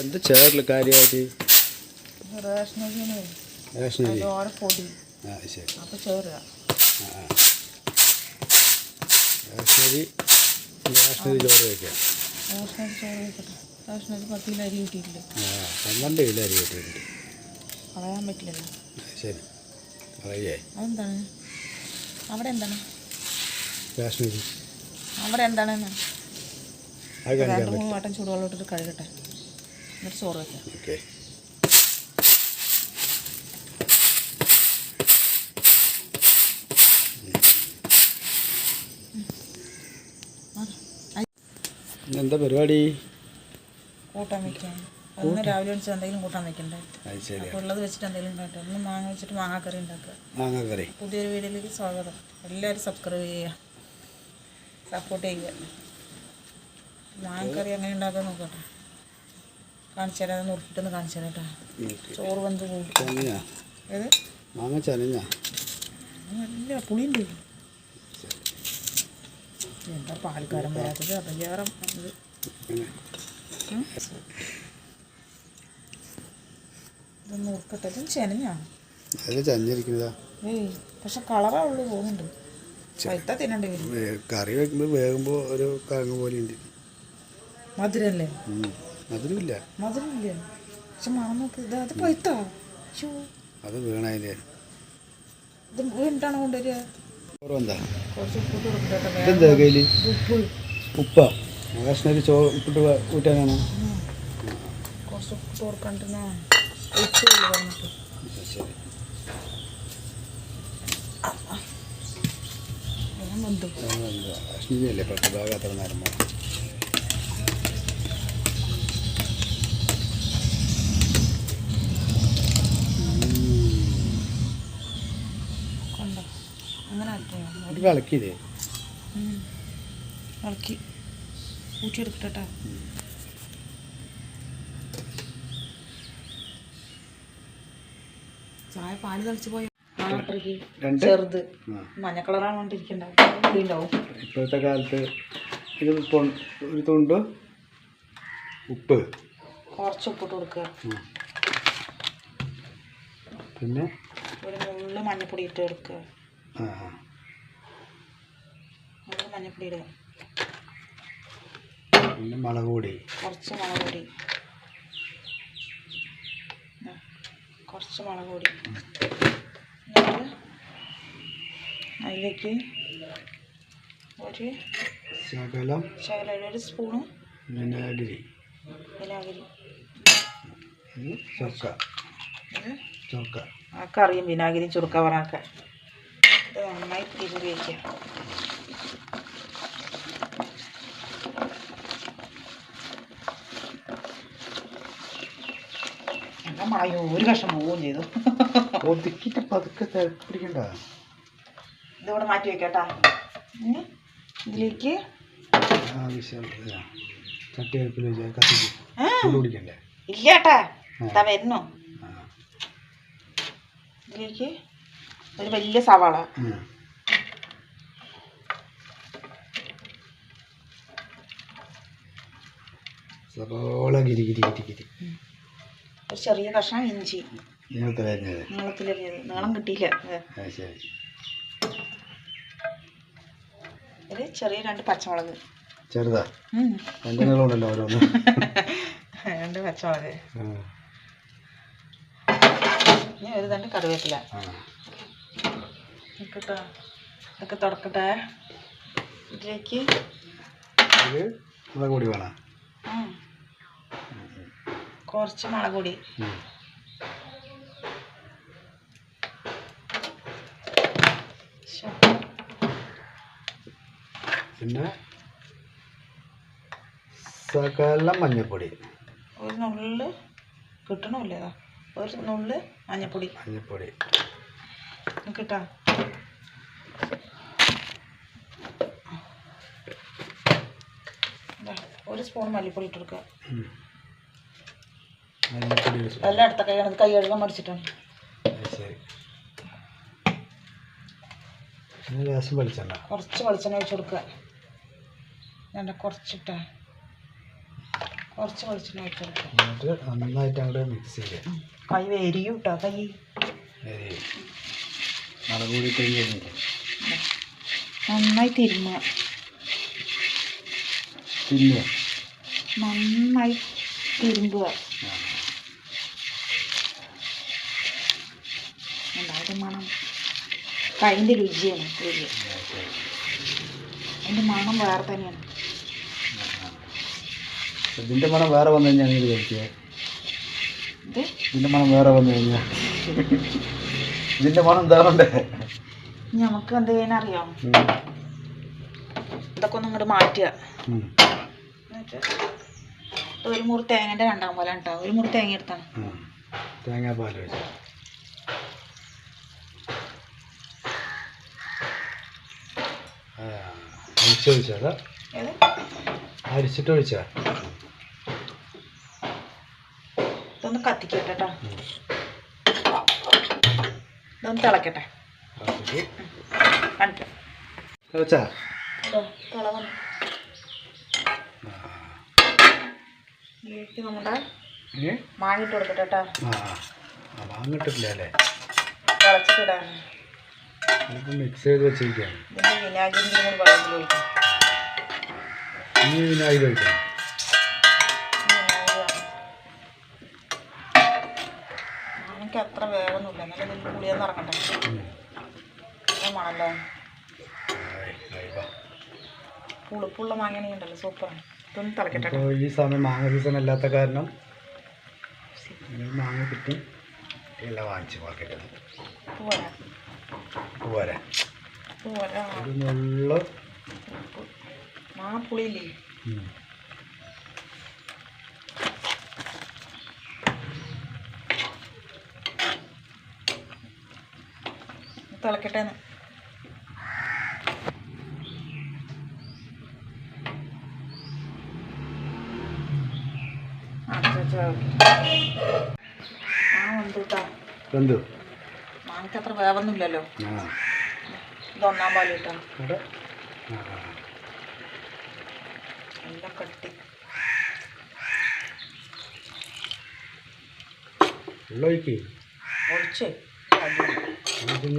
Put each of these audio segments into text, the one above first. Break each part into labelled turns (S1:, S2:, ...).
S1: എന്ത് ചേറില്ല കാര്യമായിട്ട് റേഷനരി ആ ശരി. റേഷനരി റേഷനരി ചോറ് വയ്ക്കാം പന്ത്രണ്ട് കിലോ അരി കിട്ടിയിട്ടുണ്ട്.
S2: കളയാൻ പറ്റില്ലല്ലോ
S1: ശരി. അറിയേ
S2: അതെന്താണ്? അവിടെ എന്താണ്?
S1: റേഷനരി
S2: അവിടെ
S1: എന്താണ്
S2: രണ്ട് മൂന്ന് വട്ടം ചൂടുവെള്ളം ഇട്ടിട്ട് കഴുകട്ടെ. എന്നിട്ട് ചോറ് വെക്കാം.
S1: ഓക്കെ. എന്താ പരിപാടി?
S2: കൂട്ടാൻ വെക്കാം അന്ന് രാവിലെ വെച്ച് എന്തെങ്കിലും കൂട്ടാൻ വെക്കണ്ടേ? അപ്പോൾ ഉള്ളത് വെച്ചിട്ട് എന്തെങ്കിലും ഉണ്ടാക്കാം ഒന്ന് മാങ്ങ വെച്ചിട്ട് മാങ്ങാക്കറി ഉണ്ടാക്കുക.
S1: മാങ്ങ കറി
S2: പുതിയൊരു വീഡിയോയിലേക്ക് സ്വാഗതം. എല്ലാവരും സബ്സ്ക്രൈബ് ചെയ്യുക. സപ്പോർട്ട് ചെയ്യുക. മാങ്ങക്കറി എങ്ങനെ ഉണ്ടാക്കാൻ നോക്കട്ടെ? കാണിച്ചു തരാം കാണിച്ചു തരാം കേട്ടോ. ചോറ് വന്ന് ഏത്?
S1: മാങ്ങ ചനഞ്ഞ?
S2: നല്ല പുളിയുണ്ട്. എന്താ പാൽക്കാരൻ വരാത്തത് അപചാരം. ഇത്. ഉം. ഇതൊന്ന് ഉറുക്കട്ടെ ഇത് ചെനഞ്ഞാണ്
S1: അതിൽ ചഞ്ഞിരിക്കുന്നതാ
S2: ഏയ് പക്ഷെ കളറേ ഉള്ളൂ തോന്നുന്നുണ്ട്. പൈത്ത തിന്നണ്ടേ
S1: കറി വെക്കുമ്പോൾ വേകുമ്പോൾ ഒരു കറങ്ങ് പോലെ ഉണ്ട്
S2: മധുരല്ലേ
S1: അതിലുമില്ല
S2: മധുരമില്ല. പക്ഷെ മണമൊക്കെ ഇത് അത് പൈത്താ ഷോ
S1: അത് വീണതിന്റെ
S2: ഇത് വീണിട്ടാണ് കൊണ്ടുവരിക?
S1: എന്താ?
S2: കുറച്ച് ഉപ്പിട്ട് കൊടുക്കട്ടെ
S1: ഇതെന്താ കയ്യിൽ
S2: ഉപ്പ്.
S1: ഉപ്പ. റേഷനരി ചോ ഉപ്പിട്ട് കൂട്ടാനാണ്
S2: കുറച്ച് ഉപ്പ് കൊടുക്കണ്ടെന്നാ ഉപ്പ് പറഞ്ഞിട്ട്
S1: ശരി.
S2: ഞാൻ
S1: അത്ര നേരം ഇത് കളക്കിയില്ലേ
S2: ഇളക്കി. ഊറ്റിയെടുക്കട്ടെ ചായ പാൽ തളിച്ച് പോയി? ചെറുത്. മഞ്ഞ കളറാണ് കൊണ്ടിരിക്കണ്ടാവും
S1: ഇപ്പോഴത്തെ കാലത്ത് ഇത് ഒരു തുണ്ട് ഉപ്പ്.
S2: കുറച്ച് ഉപ്പിട്ട് കൊടുക്കുക.
S1: പിന്നെ?
S2: ഒരു മുള്ള മഞ്ഞപ്പൊടി ഇട്ട് കൊടുക്കുക.
S1: ആ.
S2: മഞ്ഞപ്പൊടി ഇടുക
S1: പിന്നെ മുളക് പൊടി.
S2: കുറച്ച് മുളക് പൊടി. കുറച്ച് മുളക് പൊടി. എന്നിട്ട് അതിലേക്ക് ഒരു
S1: ശകലം.
S2: ശകലം ഒരു സ്പൂണ്
S1: വിനാഗിരി.
S2: വിനാഗിരി.
S1: ചൊക്ക. ചൊക്ക.
S2: ആ കറിയും വിനാഗിരിയും ചുരുക്ക പറഞ്ഞൊക്കെ ഇത് നന്നായി തിരിഞ്ഞ് വയ്ക്കുക മഴയോ ഒരു കഷ്ണം പോവുകയും ചെയ്തു.
S1: ഒതുക്കിട്ട് പതുക്കെ തിരപ്പിടിക്കണ്ട
S2: ഇതിവിടെ മാറ്റി വെക്കട്ടാ. ഇനി ഇതിലേക്ക് ഇല്ല. ഏട്ടാ ഇതാ വരുന്നു. ഇതിലേക്ക് ഒരു വലിയ സവാള.
S1: സവാള ഗിരി ഗിരി ഗിരി ഗിരി.
S2: ഒരു ചെറിയ കഷ്ണം ഇഞ്ചി. നീളത്തിലരിഞ്ഞത് നീളം കിട്ടിയില്ല. ഒരു ചെറിയ രണ്ട് പച്ചമുളക്.
S1: ചെറുതാ. രണ്ട് നീളമുണ്ടല്ലോ ഓരോന്ന്.
S2: രണ്ട് പച്ചമുളക്. ഇനി ഒരു തണ്ട് കറിവേപ്പില. നിൽക്കട്ടോ ഇതൊക്കെ തുടക്കട്ടെ. ഇതിലേക്ക്
S1: ഇത് മുളക് പൊടി വേണം.
S2: കുറച്ച് മുളക് പൊടി.
S1: പിന്നെ സകല മഞ്ഞപ്പൊടി.
S2: ഒരു നുള്ളിൽ കിട്ടണമില്ല ഒരു നുള്ളിൽ മഞ്ഞപ്പൊടി. മഞ്ഞപ്പൊടി. കിട്ടാം. ഒരു സ്പൂൺ മല്ലിപ്പൊടി ഇട്ട് എല്ലാം അടുത്ത കൈയാണ് കൈ കഴുകാൻ മടിച്ചിട്ടാണ്
S1: ശരി. വെളിച്ചെണ്ണ.
S2: കുറച്ച് വെളിച്ചെണ്ണ ഒഴിച്ച് കൊടുക്കുക. ഞാൻ കുറച്ചിട്ടാ. കുറച്ച് വെളിച്ചെണ്ണ ഒഴിച്ച് കൊടുക്കുക.
S1: എന്നിട്ട് നന്നായിട്ട് അങ്ങോട്ട് മിക്സ് ചെയ്യുക
S2: കൈ എരിയും കേട്ടോ കൈ
S1: മുളക് കൂടി കഴിഞ്ഞില്ലേ
S2: നന്നായി തിരുമ്മുക.
S1: പിന്നെ
S2: നന്നായി തിരുമ്പുക. ഉണ്ടായത് മണം. കൈന്റെ രുചിയാണ് രുചി. അതിന്റെ മണം വേറെ തന്നെയാണ്.
S1: ഇതിന്റെ മണം വേറെ വന്നു കഴിഞ്ഞാൽ ഇത് കഴിക്കുക?
S2: ഇത്?
S1: ഇതിന്റെ മണം വേറെ വന്നു കഴിഞ്ഞാൽ? ഇതിന്റെ മണം എന്താറുണ്ട്
S2: നമുക്ക് എന്ത് ചെയ്യാനറിയാം ഇതൊക്കെ ഒന്ന് ഇങ്ങോട്ട് മാറ്റുക. ഒരു മുറി തേങ്ങന്റെ രണ്ടാം പോലെ ഉണ്ടാവും ഒരു മുറി തേങ്ങ എടുത്താണ്.
S1: തേങ്ങാ പാൽ അരിച്ചൊഴിച്ചാ
S2: ഏത്?
S1: അരിച്ചിട്ട് ഒഴിച്ചാ
S2: ഇതൊന്ന് കത്തിക്കട്ടെ കേട്ടോ ഇതൊന്ന് തിളക്കട്ടെ.
S1: വെച്ചാ
S2: നമ്മുടെ കൊടുക്കട്ടെ കേട്ടോ
S1: അല്ലേ? മിക്സ് ചെയ്ത് വെച്ചിരിക്കുകയാണ്
S2: വിനാഗിരിന്റെ കൂടി വെള്ളത്തിൽ ഒഴിക്കാം
S1: ഇനി വിനാഗിരി ഒഴിക്കണം
S2: എനിക്ക് അത്ര വേവൊന്നുമില്ല എന്നാലും ഇതിൽ പുളിയൊന്നും ഇറങ്ങട്ടെ. മണല്ലോ. പുളിപ്പുള്ള മാങ്ങയാണെങ്കിൽ ഉണ്ടല്ലോ. സൂപ്പറാണ് ഇതൊന്ന് തിളക്കട്ടെ കേട്ടോ.
S1: ഈ സമയം മാങ്ങ സീസൺ അല്ലാത്ത കാരണം മാങ്ങ കിട്ടി. എല്ലാം വാങ്ങിച്ചു മാർക്കറ്റിൽ
S2: പോരാ.
S1: പോരാ. ഒരു. നുള്ള
S2: ഉപ്പ് ആ പുളിയില്ലേ തിളക്കട്ടെ
S1: എന്ത്?
S2: മാങ്ങക്ക് അത്ര വേവൊന്നുമില്ലല്ലോ
S1: ആ
S2: ഇത് ഒന്നാം പാൽ കേട്ടോ.
S1: ഇവിടെ? ആ. ആ.
S2: എല്ലാം കട്ടി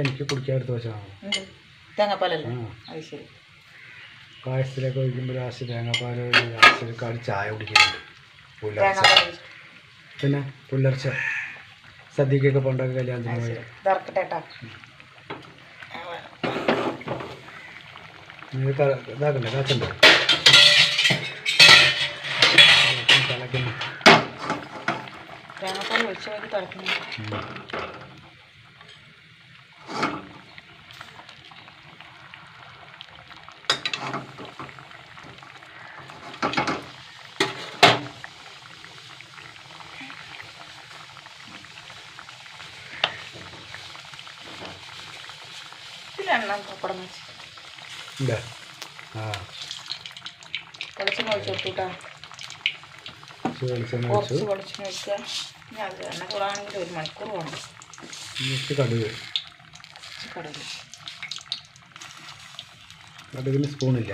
S1: എനിക്ക് കുടിക്കാൻ
S2: തേങ്ങാപ്പാലല്ലേ. അത് ശരി.
S1: പായസത്തിലൊക്കെ ഒഴിക്കുമ്പോൾ ലാസ്റ്റ് തേങ്ങാപ്പാൽ ലാസ്റ്റ് കാട് ചായ കുടിക്കുന്നുണ്ട്. പുലർച്ചെ. പിന്നെ പുലർച്ചെ. സദ്യക്കൊക്കെ പണ്ടൊക്കെ കല്യാണത്തിന് പോയി
S2: ശരി ഇതറക്കട്ടെ കേട്ടോ ആ, വേണം.
S1: ഇത് ക- ഇതാക്കണ്ടേ കാച്ചണ്ടേ തിളക്കുന്നു, തിളക്കുന്നു
S2: തേങ്ങാപ്പാൽ ഒഴിച്ച് വേണ്ടി
S1: ഇല്ല ആ.
S2: വെളിച്ചെണ്ണ ഒഴിച്ച് കൊടുത്തുട്ടാ.
S1: കുറച്ച് വെളിച്ചെണ്ണ
S2: കുറച്ച് വെളിച്ചെണ്ണ ഒഴിക്കുക ഇനി അത് എണ്ണ കൂടാണെങ്കിൽ ഒരു മണിക്കൂർ വേണം.
S1: ജസ്റ്റ് കടുക്.
S2: കടയിൽ
S1: കടുകിന് സ്പൂണില്ല.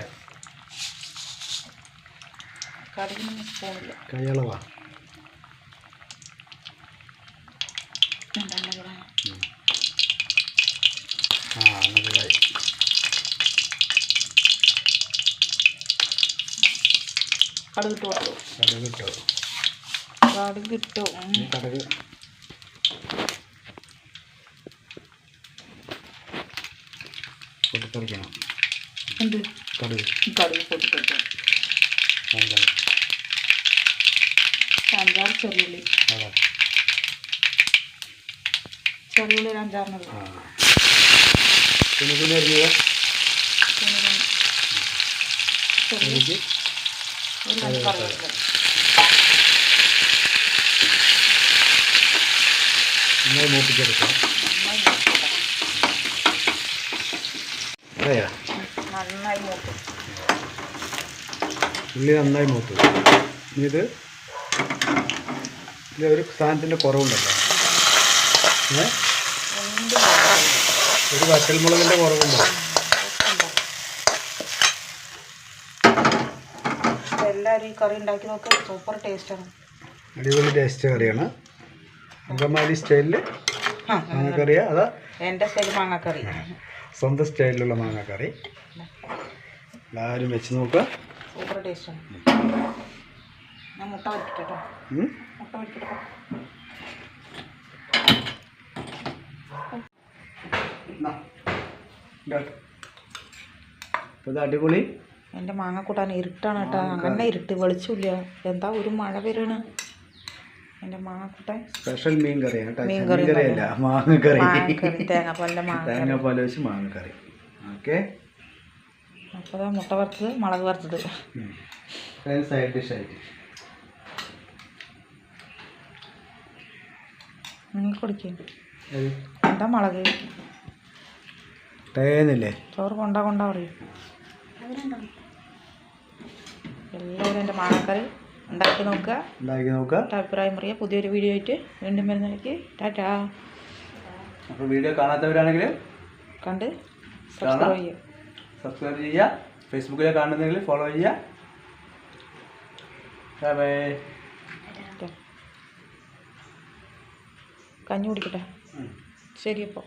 S2: കടുകിനൊന്നും സ്പൂണില്ല.
S1: കൈയളവാ. ആ അങ്ങനെയായി
S2: കടുക് ഇട്ട് കൊടുത്തു.
S1: കടുക് ഇട്ടോ
S2: കടുക്
S1: പൊട്ടിത്തെറിക്കണം.
S2: എന്ത്?
S1: കടുക്.
S2: കടുക്
S1: എന്താണ്
S2: അഞ്ചാറ് ചെറിയുള്ളി ചെറിയുള്ളി ഒരു അഞ്ചാറിനുള്ളൂ
S1: പിന്നെ പിന്നെ
S2: ചെറിയ ഒരു
S1: നന്നായി
S2: മൂക്കും
S1: ഉള്ളി നന്നായി മൂത്തു. ഇനി ഇത് ഇതിൽ ഒരു സാധനത്തിന്റെ കുറവുണ്ടല്ലോ. ഏ. ഒരു വറ്റൽമുളകിന്റെ കുറവുണ്ടോ
S2: ഇതെല്ലാം എല്ലാവരും ഈ കറി ഉണ്ടാക്കി നോക്കുക സൂപ്പർ ടേസ്റ്റാണ്
S1: അടിപൊളി ടേസ്റ്റ് കറിയാണ്. അങ്കമാലി സ്റ്റൈലിൽ മാങ്ങക്കറിയാ? അതാ?
S2: എന്റെ സ്റ്റൈൽ മാങ്ങാക്കറി.
S1: സ്വന്തം സ്റ്റൈലിലുള്ള മാങ്ങക്കറി. എല്ലാവരും വെച്ച് നോക്കുക
S2: സൂപ്പർ ടേസ്റ്റാണ് ഞാൻ മുട്ട
S1: ഉം.
S2: മുട്ട
S1: അപ്പോൾ ഇത് അടിപൊളി
S2: എന്റെ മാങ്ങ കൂട്ടാൻ ഇരുട്ടാണ് കേട്ടോ. അങ്ങനെ ഇരുട്ട് വെളിച്ചില്ല എന്താ ഒരു മഴ വരാണ്? എന്റെ മാങ്ങ കൂട്ടാൻ.
S1: സ്പെഷ്യൽ മീൻ കറിയാണ്
S2: മീൻ കറി
S1: കറിയല്ല മാങ്ങ
S2: കറി. തേങ്ങാപ്പാലിന്റെ മാങ്ങ
S1: തേങ്ങാപ്പാൽ വെച്ച് മാങ്ങക്കറി ഓക്കെ.
S2: അപ്പോൾ മുട്ട വറുത്തത് മുളക് വറുത്തത്.
S1: സൈഡ് ഡിഷ് ആയിട്ട്.
S2: നിങ്ങൾ കുടിക്കും. എന്താ മുളക്?
S1: തേന്നില്ലേ
S2: ചോറ് കൊണ്ടാ കൊണ്ടാ പറയും. എല്ലാവരും എന്റെ മാണക്കറി ഉണ്ടാക്കി നോക്കുക.
S1: ഉണ്ടാക്കി നോക്കുക.
S2: അഭിപ്രായം പറയുക പുതിയൊരു വീഡിയോ ആയിട്ട് വീണ്ടും വരുന്നതിലേക്ക് ടാറ്റാ.
S1: അപ്പോൾ വീഡിയോ കാണാത്തവരാണെങ്കിൽ
S2: കണ്ട് സബ്സ്ക്രൈബ് ചെയ്യുക.
S1: സബ്സ്ക്രൈബ് ചെയ്യുക. ഫേസ്ബുക്കിൽ കാണുന്നെങ്കിൽ ഫോളോ ചെയ്യുക. ബൈ.
S2: കഞ്ഞി കുടിക്കട്ടെ. ശരി അപ്പോൾ.